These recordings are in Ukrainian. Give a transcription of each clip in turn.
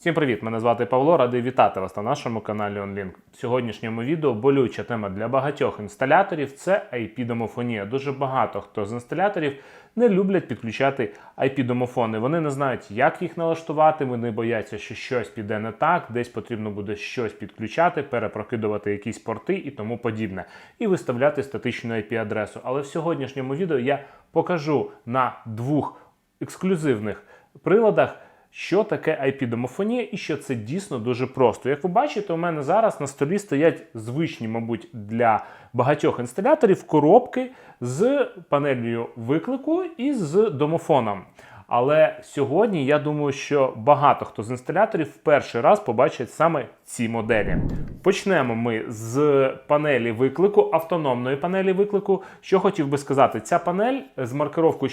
Всім привіт! Мене звати Павло. Радий вітати вас на нашому каналі OnLink. В сьогоднішньому відео болюча тема для багатьох інсталяторів це IP-домофонія. Дуже багато хто з інсталяторів не люблять підключати IP-домофони. Вони не знають, як їх налаштувати. Вони бояться, що щось піде не так, десь потрібно буде щось підключати, перепрокидувати якісь порти і тому подібне, і виставляти статичну IP-адресу. Але в сьогоднішньому відео я покажу на двох ексклюзивних приладах. Що таке IP-домофонія і що це дійсно дуже просто. Як ви бачите, у мене зараз на столі стоять звичні, мабуть, для багатьох інсталяторів коробки з панелью виклику і з домофоном. Але сьогодні я думаю, що багато хто з інсталяторів в перший раз побачить саме ці моделі. Почнемо ми з панелі виклику, автономної панелі виклику. Що хотів би сказати, ця панель з маркировкою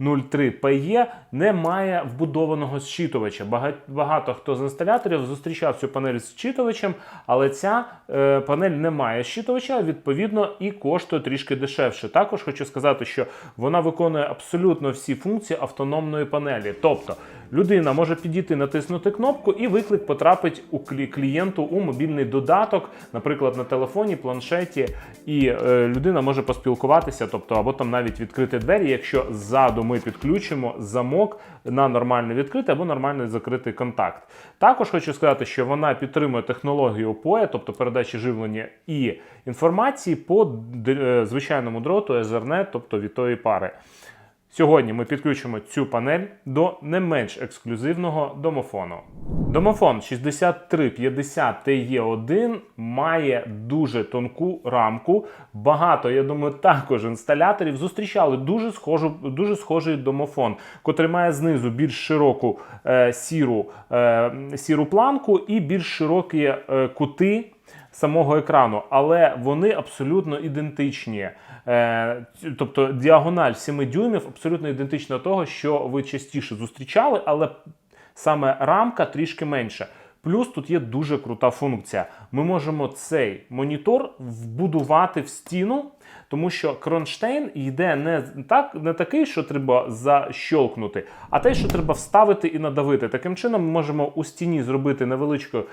6103PE не має вбудованого зчитувача. Бага- Багато хто з інсталяторів зустрічав цю панель з зчитувачем, але ця е, панель не має зчитувача, відповідно, і коштує трішки дешевше. Також хочу сказати, що вона виконує абсолютно всі функції автономної панелі. Тобто людина може підійти, натиснути кнопку, і виклик потрапить у клі- клієнту у мобільний додаток, наприклад, на телефоні, планшеті, і е, людина може поспілкуватися, тобто або там навіть відкрити двері, якщо ззаду ми підключимо замок на нормально відкритий або нормально закритий контакт. Також хочу сказати, що вона підтримує технологію POE, тобто передачі живлення і інформації по е, звичайному дроту Ethernet, тобто від тої пари. Сьогодні ми підключимо цю панель до не менш ексклюзивного домофону. Домофон 6350 TE1 має дуже тонку рамку. Багато, я думаю, також інсталяторів зустрічали дуже схожу, дуже схожий домофон, котрий має знизу більш широку е, сіру, е, сіру планку і більш широкі е, кути самого екрану, але вони абсолютно ідентичні. Е, тобто діагональ 7 дюймів абсолютно ідентична того, що ви частіше зустрічали, але саме рамка трішки менша. Плюс тут є дуже крута функція. Ми можемо цей монітор вбудувати в стіну, тому що кронштейн йде не так, не такий, що треба защолкнути, а те, що треба вставити і надавити. Таким чином, ми можемо у стіні зробити невеличке е,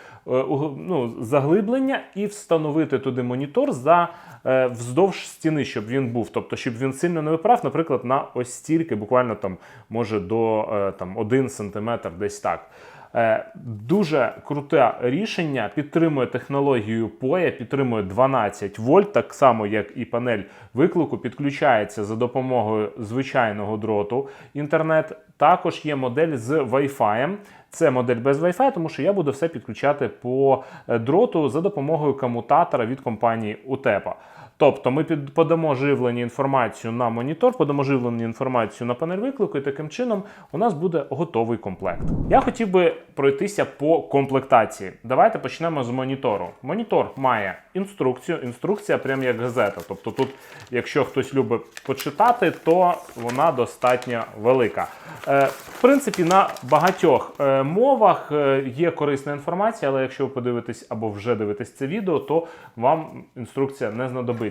ну, заглиблення і встановити туди монітор за е, вздовж стіни, щоб він був. Тобто, щоб він сильно не виправ, наприклад, на ось стільки, буквально там може до е, там, 1 см, десь так. Е, Дуже круте рішення, підтримує технологію POE, підтримує 12 вольт, так само як і панель виклику, підключається за допомогою звичайного дроту інтернет. Також є модель з Wi-Fi. Це модель без Wi-Fi, тому що я буду все підключати по е, дроту за допомогою комутатора від компанії Утепа. Тобто ми подамо живлення інформацію на монітор, подамо живлення інформацію на панель виклику, і таким чином у нас буде готовий комплект. Я хотів би пройтися по комплектації. Давайте почнемо з монітору. Монітор має інструкцію. Інструкція прям як газета. Тобто, тут, якщо хтось любить почитати, то вона достатньо велика. Е, в принципі, на багатьох е, мовах е, є корисна інформація, але якщо ви подивитесь або вже дивитесь це відео, то вам інструкція не знадобиться.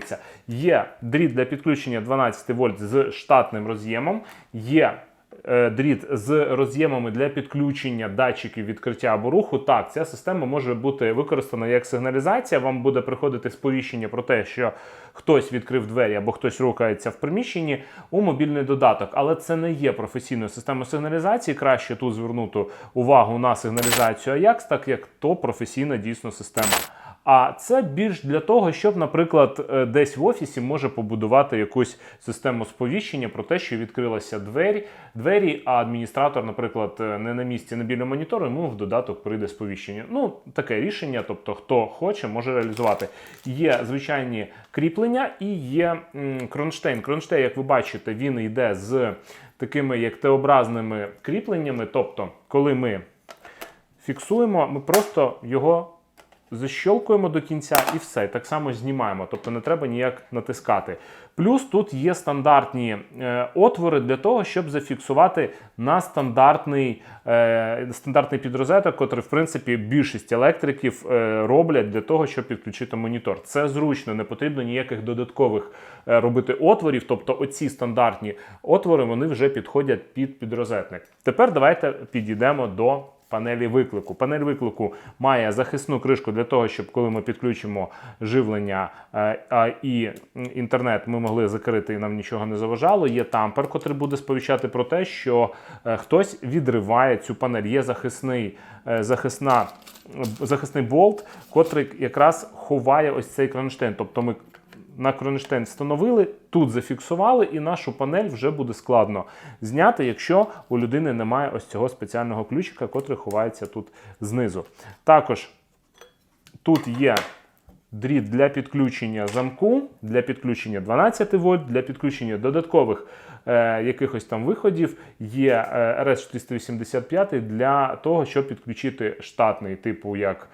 Є дріт для підключення 12 вольт з штатним роз'ємом. Є е, дріт з роз'ємами для підключення датчиків відкриття або руху. Так, ця система може бути використана як сигналізація. Вам буде приходити сповіщення про те, що хтось відкрив двері або хтось рухається в приміщенні у мобільний додаток. Але це не є професійною системою сигналізації. Краще тут звернути увагу на сигналізацію Ajax, так як то професійна дійсно система. А це більш для того, щоб, наприклад, е, десь в офісі може побудувати якусь систему сповіщення про те, що відкрилася двері, двері, а адміністратор, наприклад, е, не на місці на біля монітору, йому в додаток прийде сповіщення. Ну, таке рішення, тобто хто хоче, може реалізувати. Є звичайні кріплення і є кронштейн. Кронштейн, як ви бачите, він йде з такими як Т-образними кріпленнями. Тобто, коли ми фіксуємо, ми просто його защолкуємо до кінця і все. Так само знімаємо, тобто не треба ніяк натискати. Плюс тут є стандартні е, отвори для того, щоб зафіксувати на стандартний, е, стандартний підрозеток, котрий, в принципі, більшість електриків е, роблять для того, щоб підключити монітор. Це зручно, не потрібно ніяких додаткових е, робити отворів. Тобто, оці стандартні отвори вони вже підходять під підрозетник. Тепер давайте підійдемо до панелі виклику. Панель виклику має захисну кришку для того, щоб коли ми підключимо живлення е, а, і інтернет, ми могли закрити і нам нічого не заважало. Є тампер, котрий буде сповіщати про те, що е, хтось відриває цю панель. Є захисний, е, захисна, захисний болт, котрий якраз ховає ось цей кронштейн. Тобто ми на кронштейн встановили, тут зафіксували, і нашу панель вже буде складно зняти, якщо у людини немає ось цього спеціального ключика, котрий ховається тут знизу. Також тут є дріт для підключення замку, для підключення 12 вольт, для підключення додаткових е, якихось там виходів. Є е, RS485 для того, щоб підключити штатний типу як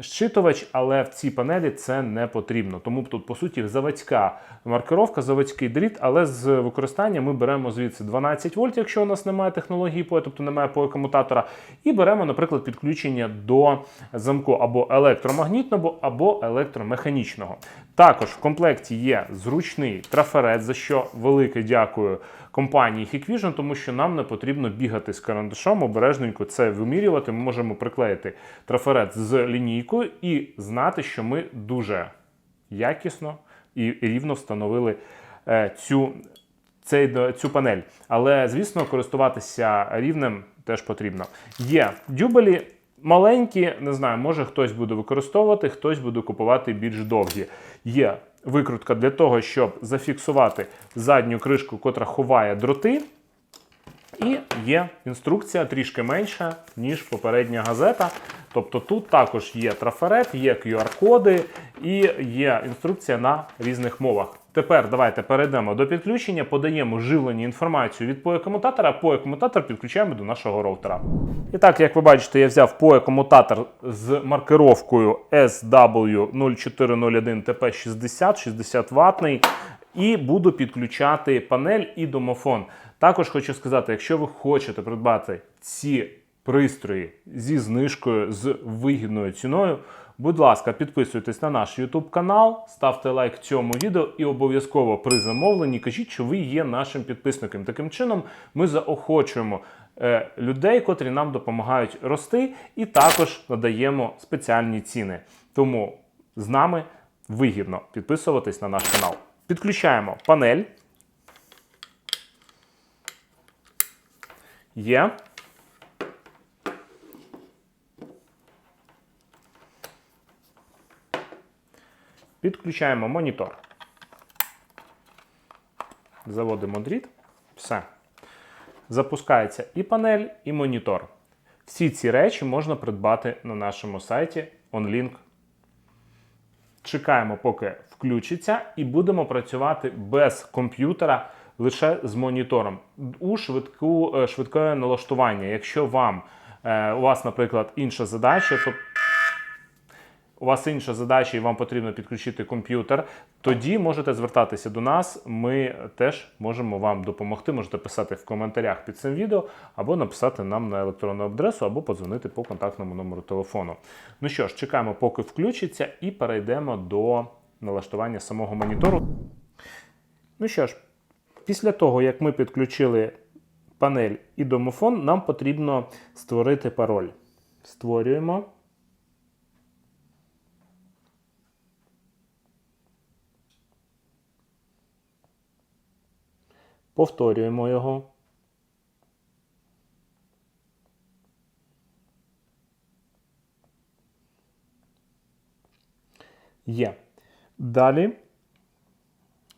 щитувач, але в цій панелі це не потрібно. Тому тут, по суті, заводська маркировка, заводський дріт, але з використання ми беремо звідси 12 вольт, якщо у нас немає технології POE, тобто немає POE комутатора, і беремо, наприклад, підключення до замку або електромагнітного, або електромеханічного. Також в комплекті є зручний трафарет, за що велике дякую компанії Hikvision, тому що нам не потрібно бігати з карандашом, обережненько це вимірювати. Ми можемо приклеїти трафарет з лінійкою і знати, що ми дуже якісно і рівно встановили е, цю, цей, цю панель. Але, звісно, користуватися рівнем теж потрібно. Є дюбелі. Маленькі, не знаю, може хтось буде використовувати, хтось буде купувати більш довгі. Є викрутка для того, щоб зафіксувати задню кришку, котра ховає дроти. І є інструкція трішки менша, ніж попередня газета. Тобто тут також є трафарет, є QR-коди і є інструкція на різних мовах. Тепер давайте перейдемо до підключення, подаємо живлення інформацію від POE-комутатора, POE-комутатор підключаємо до нашого роутера. І так, як ви бачите, я взяв POE-комутатор з маркировкою SW0401 TP60, 60 ватний, і буду підключати панель і домофон. Також хочу сказати, якщо ви хочете придбати ці пристрої зі знижкою з вигідною ціною, будь ласка, підписуйтесь на наш YouTube канал, ставте лайк цьому відео і обов'язково при замовленні кажіть, що ви є нашим підписником. Таким чином, ми заохочуємо е, людей, котрі нам допомагають рости, і також надаємо спеціальні ціни. Тому з нами вигідно підписуватись на наш канал. Підключаємо панель. Є. Підключаємо монітор. Заводимо дріт. Все. Запускається і панель, і монітор. Всі ці речі можна придбати на нашому сайті OnLink. Чекаємо, поки включиться, і будемо працювати без комп'ютера лише з монітором у швидку, е, швидке налаштування. Якщо вам е, у вас, наприклад, інша задача, то у вас інша задача і вам потрібно підключити комп'ютер, тоді можете звертатися до нас. Ми теж можемо вам допомогти. Можете писати в коментарях під цим відео, або написати нам на електронну адресу, або подзвонити по контактному номеру телефону. Ну що ж, чекаємо, поки включиться, і перейдемо до налаштування самого монітору. Ну що ж, після того, як ми підключили панель і домофон, нам потрібно створити пароль. Створюємо. Повторюємо його. Є. Далі,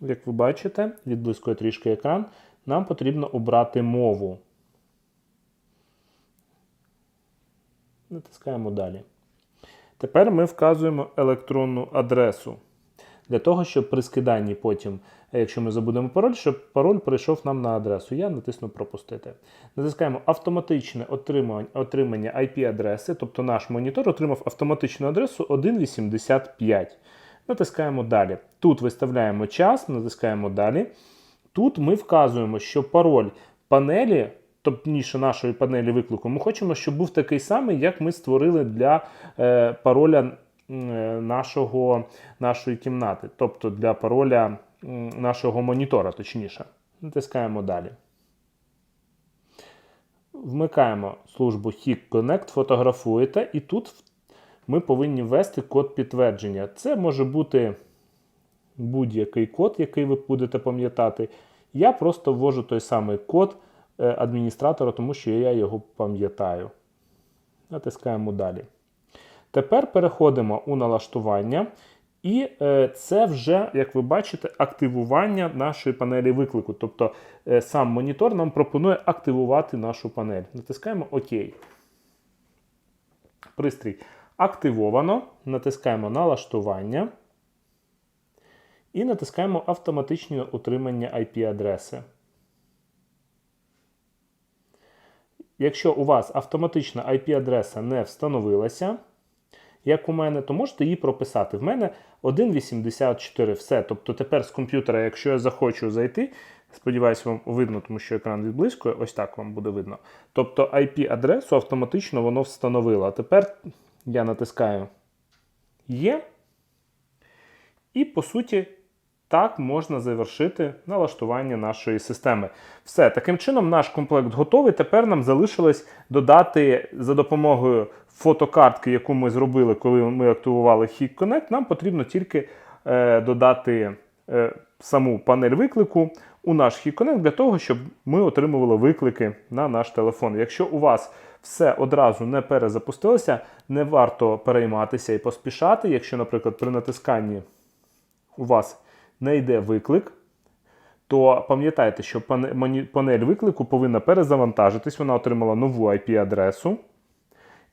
як ви бачите, відблискує трішки екран, нам потрібно обрати мову. Натискаємо далі. Тепер ми вказуємо електронну адресу. Для того, щоб при скиданні потім, якщо ми забудемо пароль, щоб пароль прийшов нам на адресу. Я натисну Пропустити. Натискаємо автоматичне отримання IP-адреси, тобто наш монітор отримав автоматичну адресу 1.85. Натискаємо далі. Тут виставляємо час, натискаємо далі. Тут ми вказуємо, що пароль панелі, тобто нашої панелі виклику, ми хочемо, щоб був такий самий, як ми створили для е, пароля е, нашого, нашої кімнати, тобто для пароля нашого монітора, точніше. Натискаємо далі. Вмикаємо службу HIC Connect, фотографуєте, і тут ми повинні ввести код підтвердження. Це може бути будь-який код, який ви будете пам'ятати. Я просто ввожу той самий код е, адміністратора, тому що я його пам'ятаю. Натискаємо далі. Тепер переходимо у налаштування. І е, це вже, як ви бачите, активування нашої панелі виклику. Тобто е, сам монітор нам пропонує активувати нашу панель. Натискаємо ОК. Пристрій активовано. Натискаємо налаштування. І натискаємо автоматичне утримання IP-адреси. Якщо у вас автоматична IP-адреса не встановилася, як у мене, то можете її прописати. В мене 1.84. Все. Тобто тепер з комп'ютера, якщо я захочу зайти, сподіваюся, вам видно, тому що екран відблискує, ось так вам буде видно. Тобто IP-адресу автоматично воно встановило. А тепер я натискаю Є. І, по суті, так можна завершити налаштування нашої системи. Все, таким чином, наш комплект готовий. Тепер нам залишилось додати за допомогою фотокартки, яку ми зробили, коли ми активували HIC Connect, нам потрібно тільки е, додати е, саму панель виклику у наш HIC Connect для того, щоб ми отримували виклики на наш телефон. Якщо у вас все одразу не перезапустилося, не варто перейматися і поспішати. Якщо, наприклад, при натисканні у вас не йде виклик, то пам'ятайте, що панель виклику повинна перезавантажитись. Вона отримала нову IP-адресу.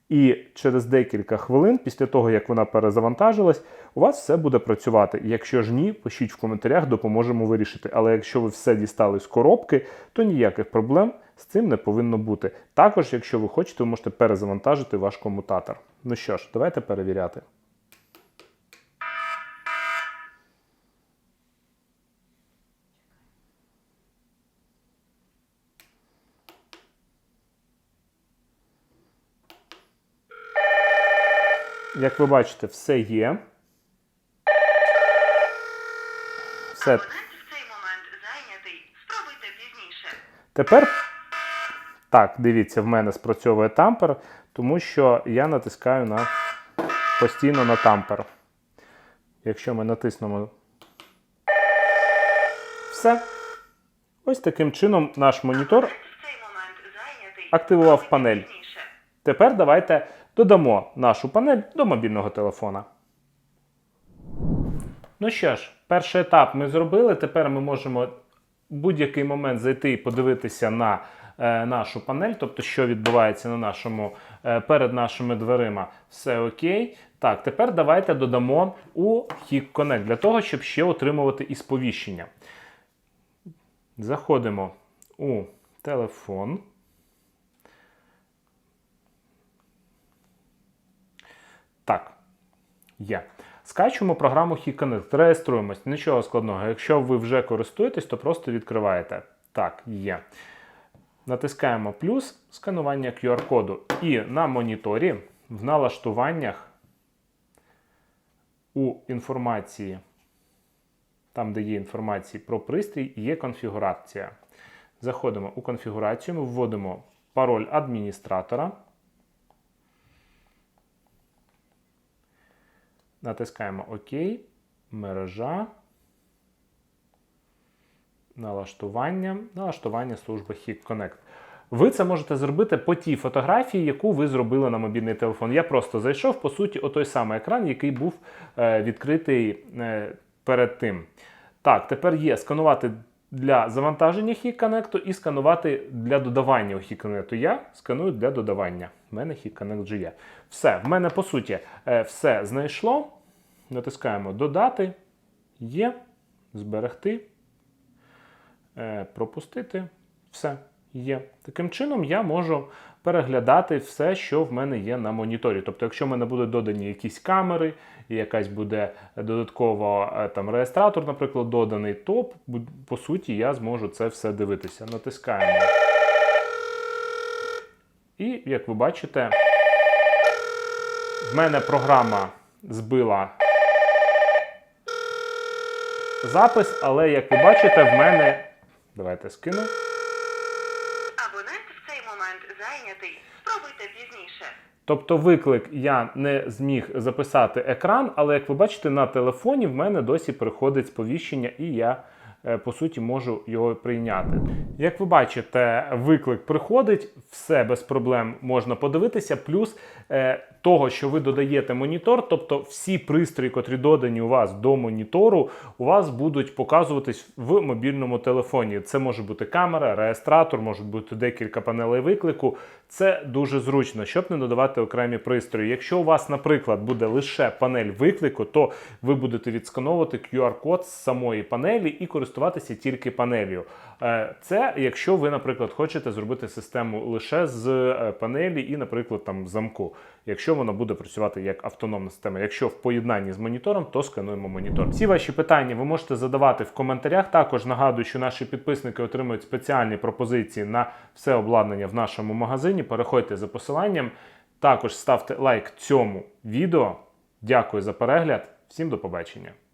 І через декілька хвилин, після того, як вона перезавантажилась, у вас все буде працювати. Якщо ж ні, пишіть в коментарях, допоможемо вирішити. Але якщо ви все дістали з коробки, то ніяких проблем з цим не повинно бути. Також, якщо ви хочете, ви можете перезавантажити ваш комутатор. Ну що ж, давайте перевіряти. Як ви бачите, все є. Все. Тепер так, дивіться, в мене спрацьовує тампер, тому що я натискаю на постійно на тампер. Якщо ми натиснемо все. Ось таким чином наш монітор активував панель. Тепер давайте додамо нашу панель до мобільного телефона. Ну що ж, перший етап ми зробили. Тепер ми можемо в будь-який момент зайти і подивитися на е, нашу панель, тобто, що відбувається на нашому, е, перед нашими дверима. Все окей. Так, тепер давайте додамо у HIC Connect для того, щоб ще отримувати і сповіщення. Заходимо у телефон. Так, є. Скачуємо програму HiConnect, реєструємось. Нічого складного. Якщо ви вже користуєтесь, то просто відкриваєте. Так, є. Натискаємо плюс сканування QR-коду. І на моніторі в налаштуваннях у інформації, там, де є інформація про пристрій, є конфігурація. Заходимо у конфігурацію, ми вводимо пароль адміністратора. Натискаємо ОК, мережа, налаштування, налаштування служби HIC Connect. Ви це можете зробити по тій фотографії, яку ви зробили на мобільний телефон. Я просто зайшов, по суті, о той самий екран, який був е, відкритий е, перед тим. Так, тепер є сканувати для завантаження HIC Connect і сканувати для додавання у HIC Connect. Я сканую для додавання. У мене HIC Connect вже є. Все, в мене по суті е, все знайшло. Натискаємо Додати. Є. Зберегти. Е, Пропустити. Все. Є. Таким чином я можу переглядати все, що в мене є на моніторі. Тобто, якщо в мене будуть додані якісь камери, і якась буде додатково е, там реєстратор, наприклад, доданий, то по суті я зможу це все дивитися. Натискаємо. І як ви бачите, в мене програма збила запис, але як ви бачите, в мене. Давайте скину. Абонент в цей момент пізніше. Тобто виклик я не зміг записати екран, але як ви бачите, на телефоні в мене досі приходить сповіщення, і я е, по суті можу його прийняти. Як ви бачите, виклик приходить, все без проблем можна подивитися. Плюс е, того, що ви додаєте монітор, тобто всі пристрої, котрі додані у вас до монітору, у вас будуть показуватись в мобільному телефоні. Це може бути камера, реєстратор, можуть бути декілька панелей виклику. Це дуже зручно, щоб не додавати окремі пристрої. Якщо у вас, наприклад, буде лише панель виклику, то ви будете відскановувати QR-код з самої панелі і користуватися тільки панелью. Е, Це якщо ви, наприклад, хочете зробити систему лише з е, панелі і, наприклад, там замку. Якщо вона буде працювати як автономна система. Якщо в поєднанні з монітором, то скануємо монітор. Всі ваші питання ви можете задавати в коментарях. Також нагадую, що наші підписники отримують спеціальні пропозиції на все обладнання в нашому магазині. Переходьте за посиланням. Також ставте лайк цьому відео. Дякую за перегляд. Всім до побачення.